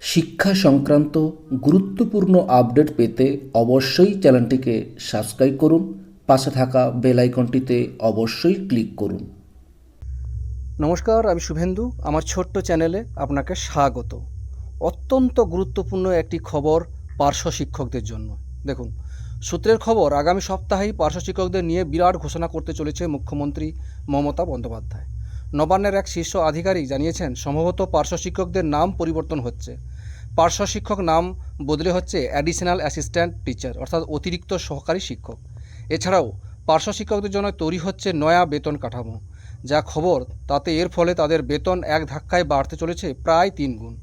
শিক্ষা সংক্রান্ত গুরুত্বপূর্ণ আপডেট পেতে অবশ্যই চ্যানেলটিকে সাবস্ক্রাইব করুন, পাশে থাকা বেল আইকনটিতে অবশ্যই ক্লিক করুন। নমস্কার, আমি শুভেন্দু। আমার ছোট্ট চ্যানেলে আপনাকে স্বাগত। অত্যন্ত গুরুত্বপূর্ণ একটি খবর পার্শ্ব শিক্ষকদের জন্য। দেখুন, সূত্রের খবর, আগামী সপ্তাহেই পার্শ্ব শিক্ষকদের নিয়ে বিরাট ঘোষণা করতে চলেছে মুখ্যমন্ত্রী মমতা বন্দ্যোপাধ্যায়। নবান্নের এক শীর্ষ আধিকারিক জানিয়েছেন, সম্ভবত পার্শ্ব শিক্ষকদের নাম পরিবর্তন হচ্ছে। পার্শ্ব শিক্ষক নাম বদলে হচ্ছে অ্যাডিশনাল অ্যাসিস্ট্যান্ট টিচার অর্থাৎ অতিরিক্ত সহকারী শিক্ষক। এছাড়াও, পার্শ্ব শিক্ষকদের জন্য তৈরি হচ্ছে নয়া বেতন কাঠামো। যা খবর, তাতে এর ফলে তাদের বেতন এক ধাক্কায় বাড়তে চলেছে প্রায় তিন গুণ।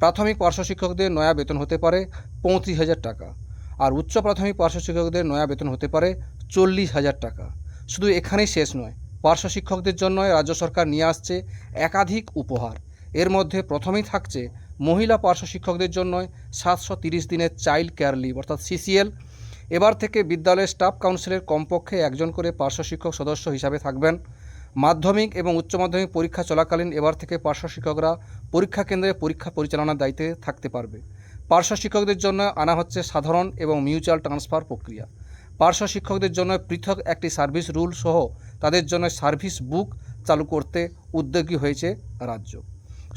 প্রাথমিক পার্শ্ব শিক্ষকদের নয়া বেতন হতে পারে পঁয়ত্রিশ হাজার টাকা, আর উচ্চ প্রাথমিক পার্শ্ব শিক্ষকদের নয়া বেতন হতে পারে চল্লিশ হাজার টাকা। শুধু এখানেই শেষ নয় পার্শ্ব শিক্ষকদের জন্য রাজ্য সরকার নিয়ে আসছে একাধিক উপহার। এর মধ্যে প্রথমেই থাকছে মহিলা পার্শ্ব শিক্ষকদের জন্য সাতশো তিরিশ দিনের চাইল্ড কেয়ার লিভ, অর্থাৎ সিসিএল। এবার থেকে বিদ্যালয়ের স্টাফ কাউন্সিলের কমপক্ষে একজন করে পার্শ্ব শিক্ষক সদস্য হিসাবে থাকবেন। মাধ্যমিক এবং উচ্চ মাধ্যমিক পরীক্ষা চলাকালীন এবার থেকে পার্শ্ব শিক্ষকরা পরীক্ষা কেন্দ্রে পরীক্ষা পরিচালনার দায়িত্বে থাকতে পারবে। পার্শ্ব শিক্ষকদের জন্য আনা হচ্ছে সাধারণ এবং মিউচুয়াল ট্রান্সফার প্রক্রিয়া। পার্শ্ব শিক্ষকদের জন্য পৃথক একটি সার্ভিস রুল সহ তাদের জন্য সার্ভিস বুক চালু করতে উদ্যোগী হয়েছে রাজ্য।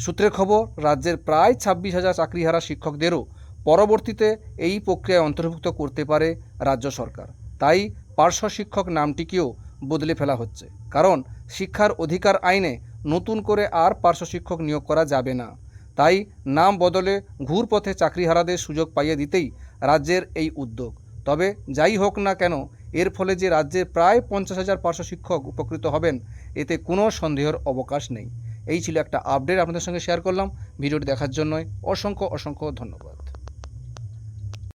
সূত্রের খবর, রাজ্যের প্রায় ছাব্বিশ হাজার চাকরিহারা শিক্ষকদেরও পরবর্তীতে এই প্রক্রিয়ায় অন্তর্ভুক্ত করতে পারে রাজ্য সরকার। তাই পার্শ্ব শিক্ষক নামটিকেও বদলে ফেলা হচ্ছে। কারণ, শিক্ষার অধিকার আইনে নতুন করে আর পার্শ্ব শিক্ষক নিয়োগ করা যাবে না। তাই নাম বদলে ঘুরপথে চাকরিহারাদের সুযোগ পাইয়ে দিতেই রাজ্যের এই উদ্যোগ। তবে যাই হোক না কেন এর ফলে যে রাজ্যের প্রায় পঞ্চাশ হাজার পাঁচশো শিক্ষক উপকৃত হবেন, এতে কোনো সন্দেহের অবকাশ নেই। এই ছিল একটা আপডেট আপনাদের সঙ্গে শেয়ার করলাম। ভিডিওটি দেখার জন্যই অসংখ্য অসংখ্য ধন্যবাদ।